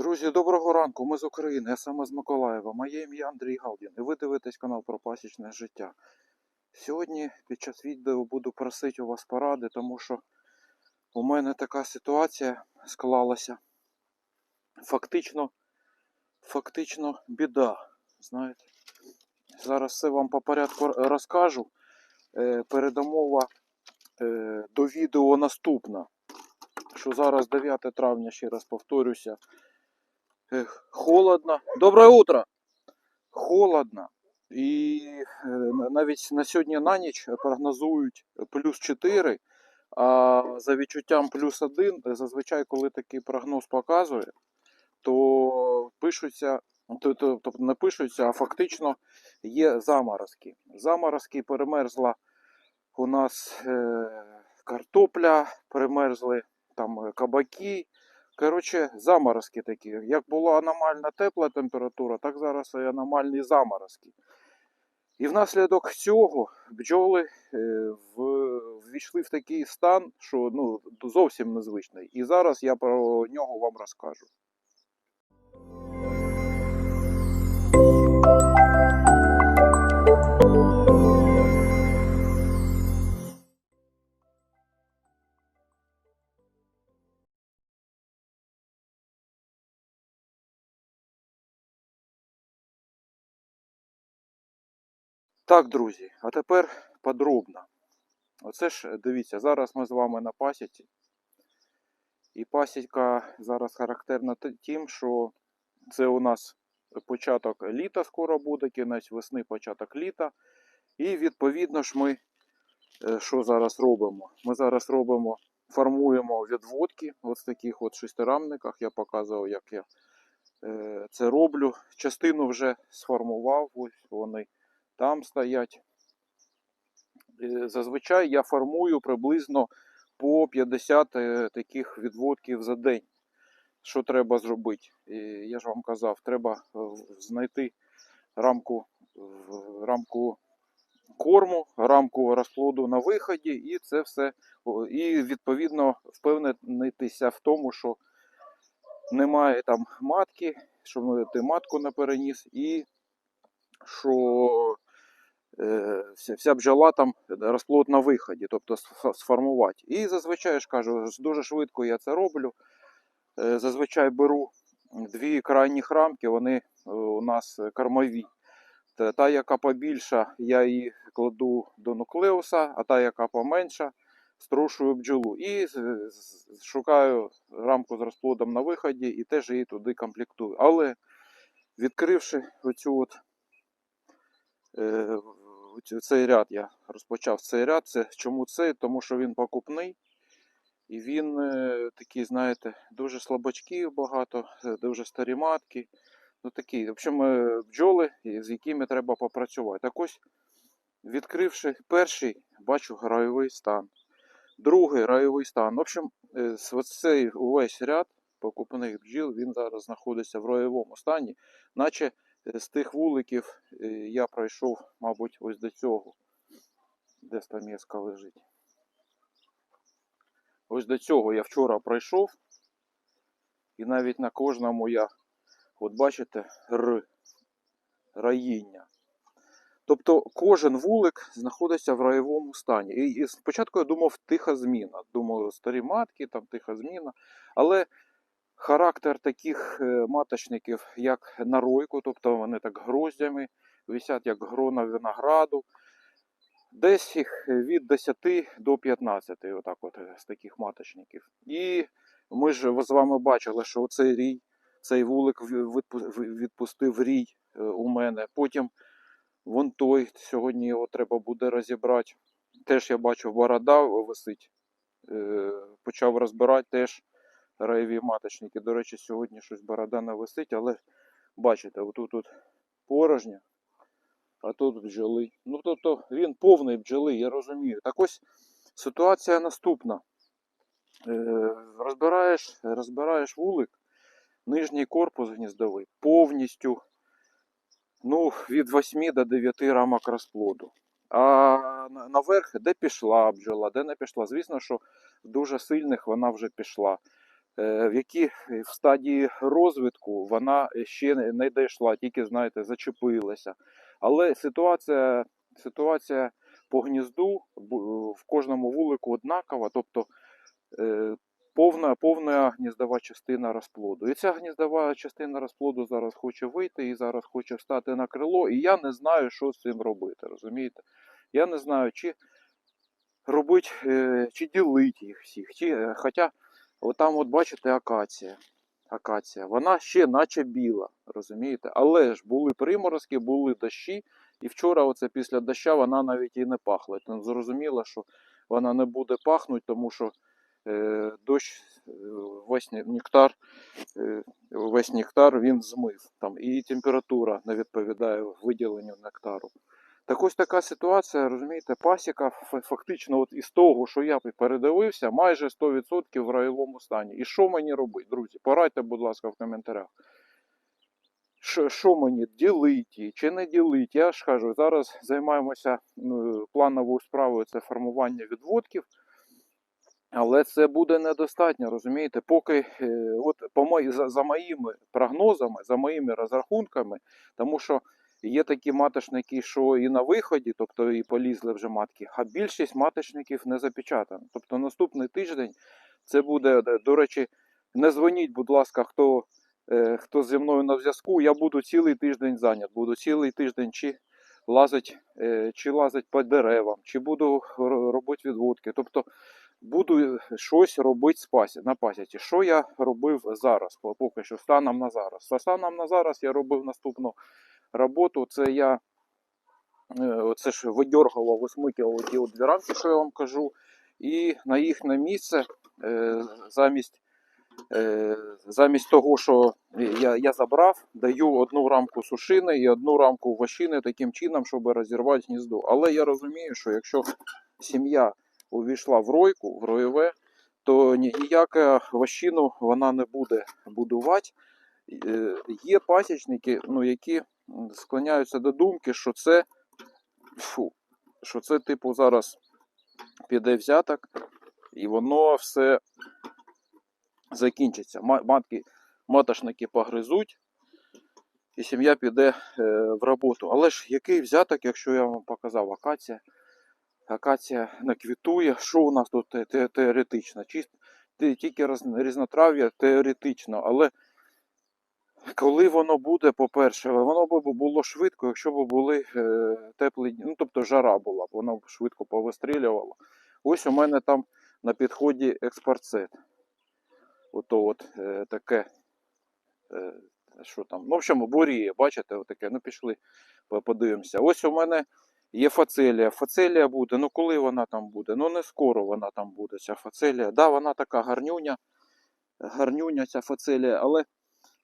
Друзі, доброго ранку. Ми з України, я саме з Миколаєва. Моє ім'я Андрій Галдін, і ви дивитесь канал про пасічне життя. Сьогодні під час відео буду просити у вас поради, тому що у мене така ситуація склалася. Фактично, фактично біда. Знаєте, зараз все вам по порядку розкажу. Е, передомова е, до відео наступна. Що зараз 9 травня, ще раз повторюся. Холодно. Доброе утро! Холодно. І навіть на сьогодні на ніч прогнозують плюс 4, а за відчуттям плюс 1, зазвичай, коли такий прогноз показує, то пишуться, то, то, тобто не пишуться, а фактично є заморозки. Заморозки перемерзла у нас е, картопля, перемерзли там кабаки. Коротше, заморозки такі. Як була аномальна тепла температура, так зараз і аномальні заморозки. І внаслідок цього бджоли е, ввійшли в такий стан, що ну, зовсім незвичний. І зараз я про нього вам розкажу. Так, друзі, а тепер подробно. Оце ж, дивіться, зараз ми з вами на пасіці. І пасіка зараз характерна тим, що це у нас початок літа скоро буде, кінець весни, початок літа. І відповідно ж ми е, що зараз робимо? Ми зараз робимо, формуємо відводки от в таких от шестирамниках. Я показував, як я е, це роблю. Частину вже сформував, ось вони там стоять. Зазвичай я формую приблизно по 50 е, таких відводків за день. Що треба зробити? Я ж вам казав, треба е, знайти рамку, рамку корму, рамку розплоду на виході, і це все. І відповідно впевнитися в тому, що немає там матки, що ти матку не переніс, і що вся, вся бджола там розплод на виході, тобто сформувати. І зазвичай ж кажу, дуже швидко я це роблю. Е, Зазвичай беру дві крайніх рамки, вони е, у нас е, кормові. Та, яка побільша, я її кладу до нуклеуса, а та, яка поменша, струшую бджолу. І шукаю рамку з розплодом на виході і теж її туди комплектую. Але відкривши оцю от цей ряд, я розпочав цей ряд. Це чому цей? Тому що він покупний. І він е, такий, знаєте, дуже слабачків багато, е, дуже старі матки. Ну такі, в общем, е, бджоли, з якими треба попрацювати. Так ось, відкривши перший, бачу райовий стан. Другий райовий стан. В общем, цей увесь ряд покупних бджіл, він зараз знаходиться в райовому стані, наче з тих вуликів е, я пройшов, мабуть, ось до цього, де стамеска лежить. Ось до цього я вчора пройшов, і навіть на кожному я, от бачите, р, раїння. Тобто кожен вулик знаходиться в раєвому стані. І спочатку я думав тиха зміна. Думав, старі матки, там тиха зміна. Але характер таких е, маточників, як на ройку, тобто вони так гроздями, висять як грона винограду. Десь їх від 10 до 15, отак от е, з таких маточників. І ми ж з вами бачили, що цей рій, цей вулик ві- відпу- ві- відпустив рій е, у мене. Потім вон той, сьогодні його треба буде розібрати. Теж я бачу, борода висить. Е, Почав розбирати теж раєві маточники. До речі, сьогодні щось борода не висить, але бачите, отут тут порожня а тут бджоли. Ну, тобто він повний бджоли, я розумію. Так ось ситуація наступна. Е, розбираєш, розбираєш вулик, нижній корпус гніздовий, повністю ну, від 8 до 9 рамок розплоду. А наверх, де пішла бджола, де не пішла. Звісно, що в дуже сильних вона вже пішла. Е, в які в стадії розвитку вона ще не- дійшла, тільки, знаєте, зачепилася. Але ситуація, ситуація по гнізду в кожному вулику однакова, тобто е, повна, повна гніздова частина розплоду. І ця гніздова частина розплоду зараз хоче вийти і зараз хоче встати на крило, і я не знаю, що з цим робити. Розумієте? Я не знаю, чи робити, е, чи ділити їх всіх. Чи, е, от там, от бачите, акація. Акація, вона ще наче біла, розумієте? Але ж були приморозки, були дощі, і вчора, оце після доща, вона навіть і не пахла. Ну, зрозуміло, що вона не буде пахнути, тому що е, дощ, е, весь нектар, е, весь нектар він змив. Там, і температура не відповідає виділенню нектару. Так ось така ситуація, розумієте, пасіка фактично от із того, що я передивився, майже 100% в райовому стані. І що мені робити, друзі? Порадьте, будь ласка, в коментарях. Що, що мені ділити чи не ділити? Я ж кажу, зараз займаємося ну, плановою справою це формування відводків. Але це буде недостатньо, розумієте? Поки е, от по мої, за, за моїми прогнозами, за моїми розрахунками, тому що є такі маточники, що і на виході, тобто і полізли вже матки, а більшість маточників не запечатано. Тобто наступний тиждень це буде, е, до речі, не дзвоніть, будь ласка, хто, е, хто зі мною на зв'язку. Я буду цілий тиждень зайнят, буду цілий тиждень чи лазить, е, чи лазить по деревам, чи буду робити відводки. Тобто буду щось робити на пасіці. Що я робив зараз, поки що станом на зараз. За станом на зараз я робив наступну роботу. Це я е, оце ж видергував, висмикував ті дві рамки, що я вам кажу, і на їхнє місце е, замість. Е, Замість того, що я, я забрав, даю одну рамку сушини і одну рамку вощини таким чином, щоб розірвати гніздо. Але я розумію, що якщо сім'я увійшла в ройку, в роєве, то ні- ніяка вощину вона не буде будувати. Є пасічники, ну, які склоняються до думки, що це, фу, що це типу зараз піде взяток, і воно все закінчиться. Матки, матошники погризуть, і сім'я піде е, в роботу. Але ж який взяток, якщо я вам показав акація? Акація не квітує. Що у нас тут те- те- теоретично? Чисто тільки різнотрав'я теоретично, але коли воно буде, по-перше, воно б було швидко, якщо б були е, теплі дні, ну тобто жара була б, воно б швидко повистрілювало. Ось у мене там на підході експорцет. Ото от е, таке. Е, що там? Ну, в общем, буріє, бачите, отаке. Ну, пішли, подивимося. Ось у мене є фацелія. Фацелія буде. Ну, коли вона там буде? Ну, не скоро вона там буде, ця фацелія. Да, вона така гарнюня, гарнюня ця фацелія, але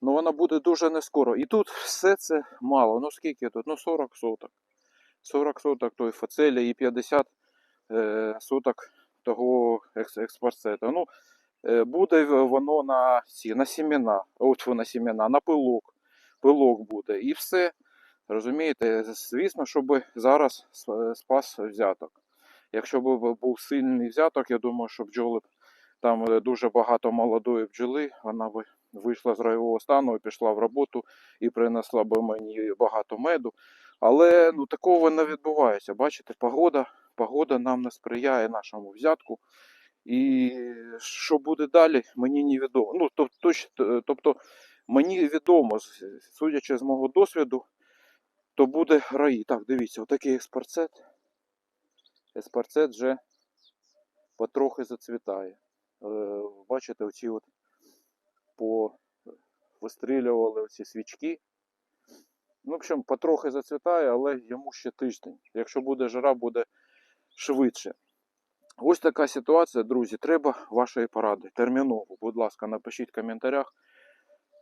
ну, вона буде дуже не скоро. І тут все це мало. Ну, скільки тут? Ну, 40 соток. 40 соток тої фацелії і 50 е, соток того екс- експорцета. Ну, е, буде воно на ці, на сімена, от на сімена, на пилок. Пилок буде. І все. Розумієте, звісно, щоб зараз спас взяток. Якщо б був сильний взяток, я думаю, що бджоли б там е, дуже багато молодої бджоли, вона б вийшла з райового стану і пішла в роботу і принесла б мені багато меду. Але ну, такого не відбувається. Бачите, погода, погода нам не сприяє нашому взятку. І що буде далі, мені невідомо. Ну, тоб- точ- т- тобто, мені відомо, судячи з мого досвіду, то буде раї. Так, дивіться, отакий експорцет. Експорцет вже потрохи зацвітає. Е, Бачите, оці от по вистрілювали оці свічки. Ну, в общем, потрохи зацвітає, але йому ще тиждень. Якщо буде жара, буде швидше. Ось така ситуація, друзі. Треба вашої поради. Терміново, будь ласка, напишіть в коментарях,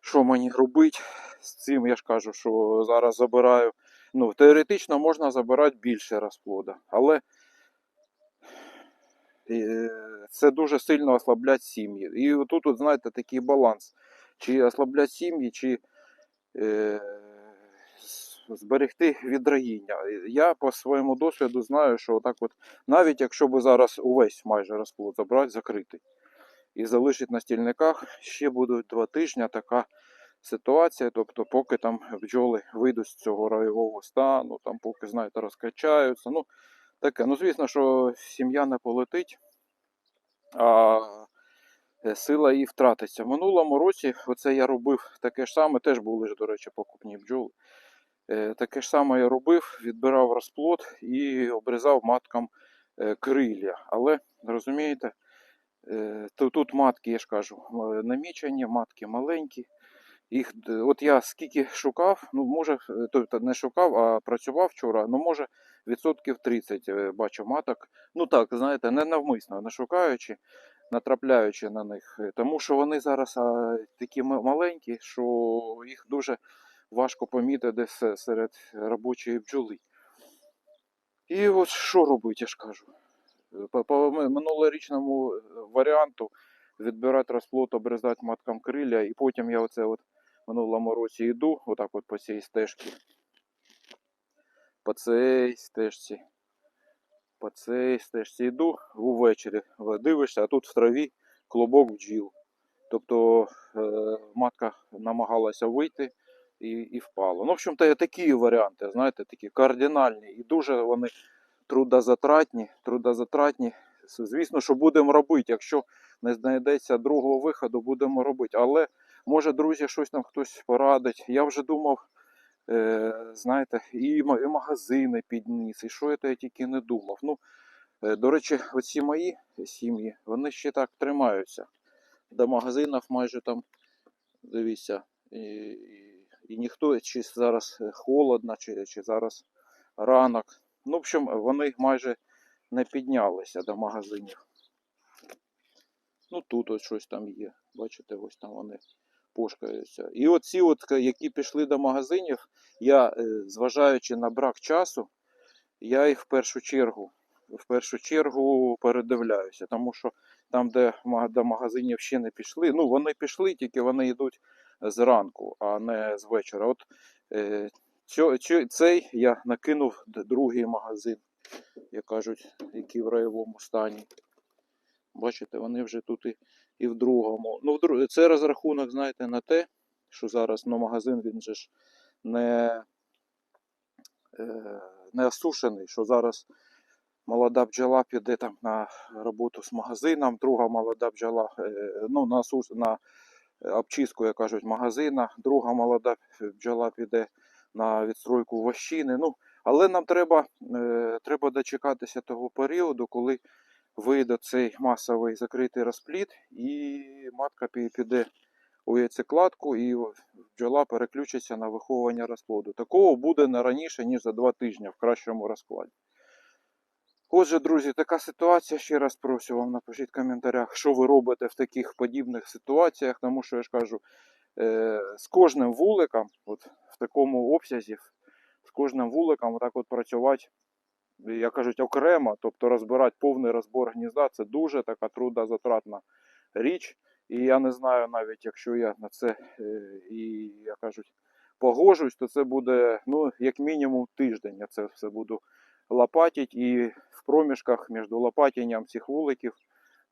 що мені робити з цим. Я ж кажу, що зараз забираю. Ну, теоретично можна забирати більше розплода, але це дуже сильно ослаблять сім'ї. І тут, от, знаєте, такий баланс. Чи ослаблять сім'ї, чи е, зберегти від раїння. Я по своєму досвіду знаю, що отак от, навіть якщо би зараз увесь майже розплод забрати, закритий, і залишить на стільниках. Ще будуть два тижні така ситуація. Тобто, поки там бджоли вийдуть з цього райового стану, там поки, знаєте, розкачаються. Ну, таке. Ну, звісно, що сім'я не полетить, а е, сила її втратиться. В минулому році оце я робив таке ж саме, теж були ж, до речі, покупні бджоли. Е, Таке ж саме я робив, відбирав розплод і обрізав маткам е, крилля. Але розумієте, тут матки, я ж кажу, намічені, матки маленькі. Їх, от я скільки шукав, ну може, е, тобто не шукав, а працював вчора, ну може відсотків 30 е, бачу маток. Ну так, знаєте, не навмисно, не шукаючи, натрапляючи на них. Е, Тому що вони зараз а, такі маленькі, що їх дуже важко помітити серед робочої бджоли. І от що робити, я ж кажу. Е, По, минулорічному е, варіанту відбирати розплод, обрізати маткам крилля, і потім я оце от минулому році йду, отак от по цій стежці. По цій стежці. По цій стежці йду увечері. Дивишся, а тут в траві клубок бджіл. Тобто е, матка намагалася вийти і, і впала. Ну, в общем, то такі варіанти, знаєте, такі кардинальні і дуже вони трудозатратні, трудозатратні. Звісно, що будемо робити. Якщо не знайдеться другого виходу, будемо робити. Але може, друзі, щось нам хтось порадить. Я вже думав, е, знаєте, і, магазини підніс, і що це я тільки не думав. Ну, е, до речі, оці мої сім'ї, вони ще так тримаються. До магазинів майже там, дивіться, і, і, і ніхто, чи зараз холодно, чи, чи зараз ранок. Ну, в общем, вони майже не піднялися до магазинів. Ну, тут ось щось там є. Бачите, ось там вони пошкаються. І оці, от, які пішли до магазинів, я, е, зважаючи на брак часу, я їх в першу чергу, в першу чергу передивляюся, тому що там, де до магазинів ще не пішли, ну вони пішли, тільки вони йдуть зранку, а не з вечора. От е, цей я накинув другий магазин, як кажуть, який в райовому стані. Бачите, вони вже тут і, і в другому. Ну, це розрахунок, знаєте, на те, що зараз ну, магазин він же ж не, е, не осушений, що зараз молода бджола піде там на роботу з магазином, друга молода бджола е, ну, на, осуш... на обчистку, як кажуть, магазина, друга молода бджола піде на відстройку вощини. Ну, але нам треба, е, треба дочекатися того періоду, коли вийде цей масовий закритий розплід, і матка піде у яйцекладку, і бджола переключиться на виховування розплоду. Такого буде не раніше, ніж за два тижні в кращому розкладі. Отже, друзі, така ситуація. Ще раз прошу вам напишіть в коментарях, що ви робите в таких подібних ситуаціях, тому що я ж кажу, е, з кожним вуликом, от в такому обсязі, з кожним вуликом отак от працювати як кажуть, окремо, тобто розбирати повний розбор гнізда, це дуже така трудозатратна річ. І я не знаю, навіть якщо я на це е, і як кажуть, погоджуюсь, то це буде ну, як мінімум тиждень. Я це все буду лопатити і в проміжках між лопатінням цих вуликів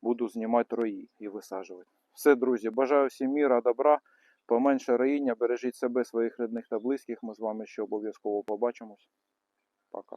буду знімати рої і висаджувати. Все, друзі, бажаю всім міра, добра, поменше роїння, бережіть себе, своїх рідних та близьких. Ми з вами ще обов'язково побачимось. Пока.